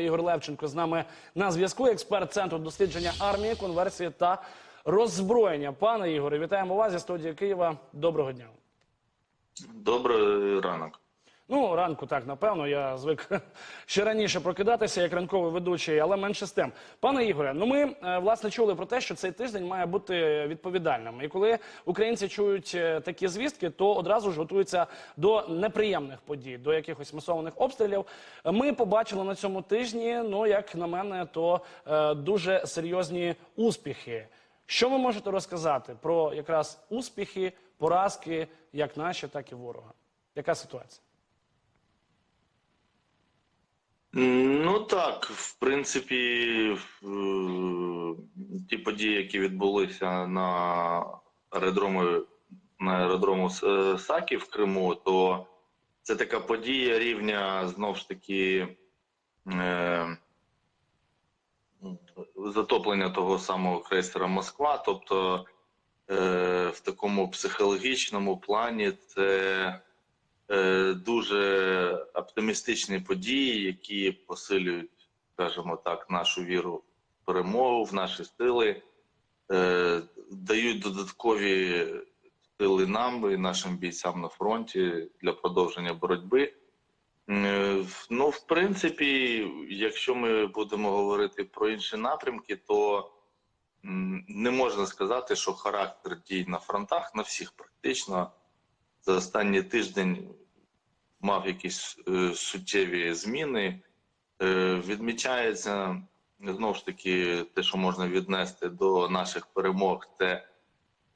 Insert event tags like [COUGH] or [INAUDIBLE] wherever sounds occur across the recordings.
Ігор Левченко з нами на зв'язку. Експерт центру дослідження армії, конверсії та роззброєння. Пане Ігоре, вітаємо вас зі студії Києва. Доброго дня. Добрий ранок. Ну, ранку так, напевно, я звик [LAUGHS] ще раніше прокидатися як ранковий ведучий, але менше з тим. Пане Ігоре, ну ми е, власне чули про те, що цей тиждень має бути відповідальним. І коли українці чують е, такі звістки, то одразу ж готуються до неприємних подій, до якихось масованих обстрілів. Ми побачили на цьому тижні, ну як на мене, то е, дуже серйозні успіхи. Що ви можете розказати про якраз успіхи, поразки, як наші, так і ворога? Яка ситуація? Ну так, в принципі, е, ті події, які відбулися на аеродрому, на аеродрому С- Сакі в Криму, то це така подія рівня знов ж таки е, затоплення того самого крейсера Москва. Тобто е, в такому психологічному плані це е, дуже оптимістичні події, які посилюють, скажімо так, нашу віру в перемогу, в наші сили, е, дають додаткові сили нам і нашим бійцям на фронті для продовження боротьби. Е, Ну, в принципі, якщо ми будемо говорити про інші напрямки, то не можна сказати, що характер дій на фронтах на всіх практично за останній тиждень мав якісь е, суттєві зміни. Е, відмічається знову ж таки те, що можна віднести до наших перемог, це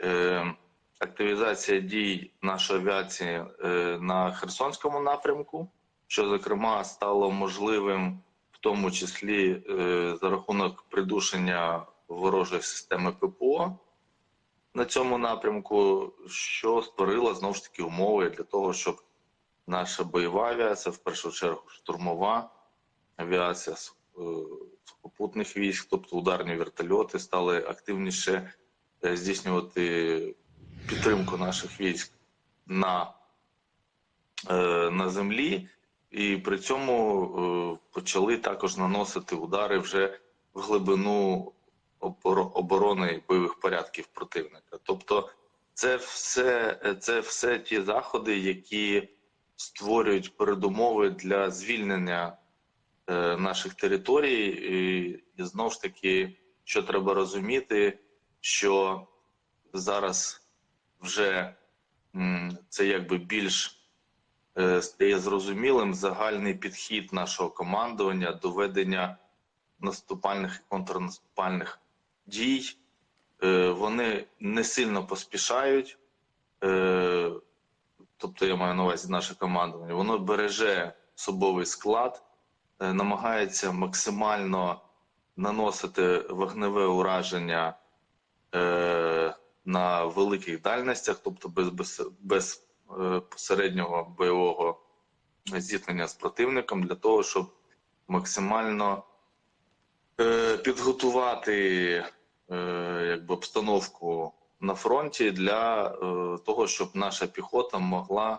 е, активізація дій нашої авіації е, на Херсонському напрямку, що зокрема стало можливим в тому числі е, за рахунок придушення ворожої системи ППО на цьому напрямку, що створило знову ж таки умови для того, щоб наша бойова авіація, в першу чергу штурмова авіація е, сухопутних військ, тобто ударні вертольоти, стали активніше е, здійснювати підтримку наших військ на, е, на землі, і при цьому почали також наносити удари вже в глибину оборони бойових порядків противника. Тобто, це все, це все ті заходи, які створюють передумови для звільнення е, наших територій. І, і знову ж таки, що треба розуміти, що зараз вже м, це якби більш е, стає зрозумілим загальний підхід нашого командування до ведення наступальних і контрнаступальних дій. Е, Вони не сильно поспішають. Е, Тобто я маю на увазі наше командування, воно береже особовий склад, е, намагається максимально наносити вогневе ураження на великих дальностях, тобто без, без, без посереднього бойового зіткнення з противником, для того, щоб максимально підготувати якби обстановку на фронті для е, того, щоб наша піхота могла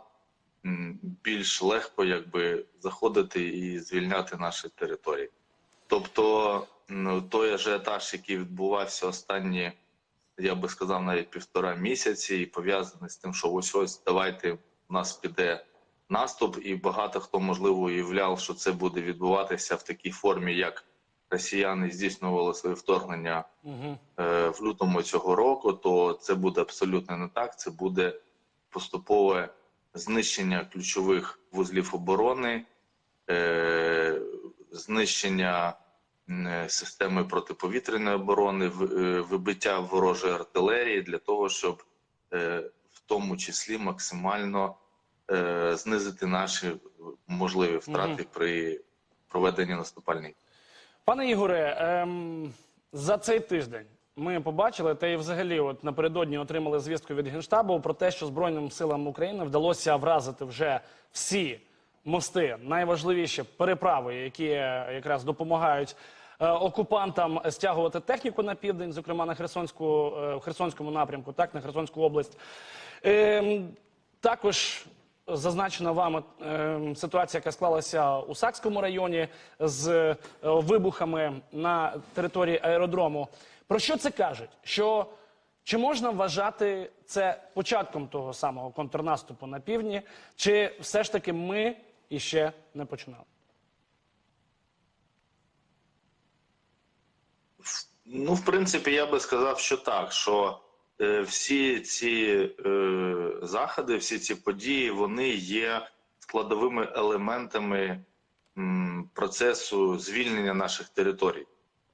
більш легко якби заходити і звільняти наші території. Тобто той ажіотаж, який відбувався останні, я би сказав, навіть півтора місяці, і пов'язаний з тим, що ось ось давайте у нас піде наступ, і багато хто можливо уявляв, що це буде відбуватися в такій формі, як росіяни здійснювали своє вторгнення Угу. е, в лютому цього року, то це буде абсолютно не так. Це буде поступове знищення ключових вузлів оборони, е, знищення е, системи протиповітряної оборони, в- е, вибиття ворожої артилерії для того, щоб е, в тому числі максимально е, знизити наші можливі втрати Мгм. при проведенні наступальних. Пане Ігоре, ем, за цей тиждень ми побачили, та і взагалі, от напередодні отримали звістку від Генштабу про те, що Збройним силам України вдалося вразити вже всі мости, найважливіші переправи, які е, якраз допомагають е, окупантам стягувати техніку на південь, зокрема на Херсонську, е, Херсонському напрямку, так на Херсонську область. Ем, також зазначена вами е, ситуація, яка склалася у Сакському районі з е, вибухами на території аеродрому. Про що це кажуть? Що чи можна вважати це початком того самого контрнаступу на півдні, чи все ж таки ми іще не починали? Ну, в принципі, я би сказав, що так, що всі ці е, заходи, всі ці події, вони є складовими елементами м, процесу звільнення наших територій.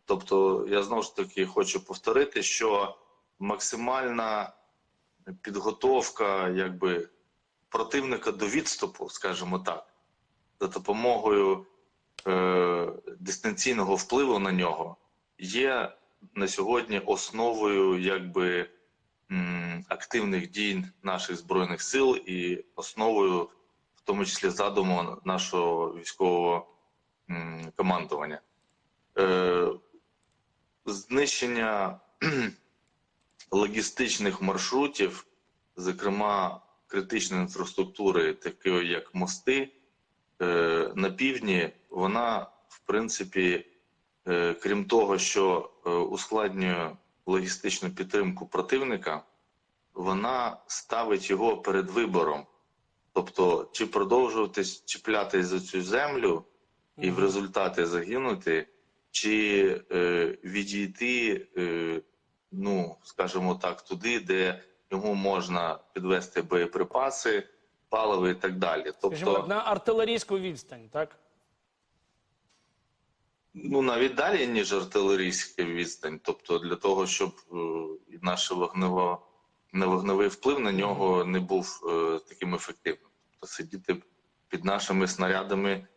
Тобто, я знову ж таки хочу повторити, що максимальна підготовка якби, противника до відступу, скажімо так, за допомогою е, дистанційного впливу на нього є на сьогодні основою якби активних дій наших збройних сил і основою, в тому числі задуму нашого військового командування. Е, знищення [CLEARS THROAT] логістичних маршрутів, зокрема критичної інфраструктури, такої як мости, е, на півдні, вона в принципі Е, крім того, що ускладнює логістичну підтримку противника, вона ставить його перед вибором. Тобто, чи продовжувати чіплятись за цю землю і в результаті загинути, чи е, відійти, е, ну, скажімо так, туди, де йому можна підвести боєприпаси, паливо і так далі. Тобто, так, на артилерійську відстань, так? Ну, навіть далі, ніж артилерійська відстань. Тобто, для того, щоб е, наш вогнево, не вогневий вплив на нього не був е, таким ефективним. Тобто сидіти під нашими снарядами,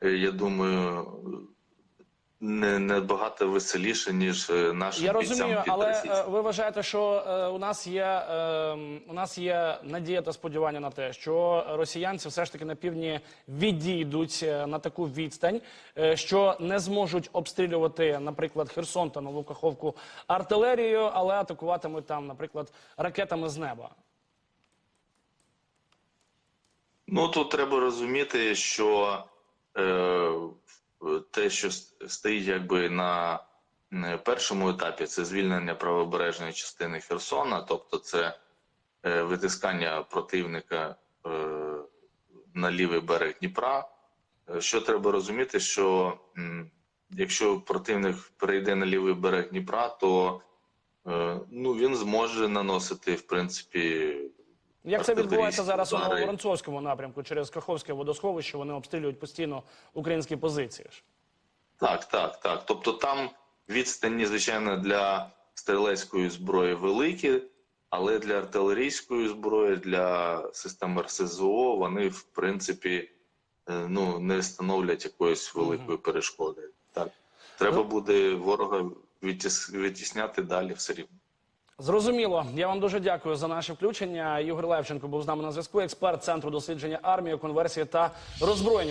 е, я думаю, не набагато веселіше, ніж е, нашим Я розумію, але е, ви вважаєте, що е, у нас є е, у нас є надія та сподівання на те, що росіянці все ж таки на півдні відійдуть на таку відстань, що не зможуть обстрілювати, наприклад, Херсон та Нову Каховку артилерією, але атакуватимуть там, наприклад, ракетами з неба. Ну тут треба розуміти, що е, те, що стоїть якби на е, першому етапі, це звільнення правобережної частини Херсона, тобто це е, витискання противника е, на лівий берег Дніпра. Е, Що треба розуміти, що якщо противник перейде на лівий берег Дніпра, то е, ну, він зможе наносити, в принципі, Як це відбувається зараз у. Нововоронцовському напрямку через Каховське водосховище? Вони обстрілюють постійно українські позиції. Так, так, так. Тобто там відстані, звичайно, для стрілецької зброї великі, але для артилерійської зброї, для систем РСЗО вони, в принципі, е, ну, не становлять якоїсь великої перешкоди. Так. Треба буде ворога відтіс- відтісняти далі все рівно. Зрозуміло. Я вам дуже дякую за наше включення. Ігор Левченко був з нами на зв'язку. Експерт центру дослідження армії, конверсії та роззброєння.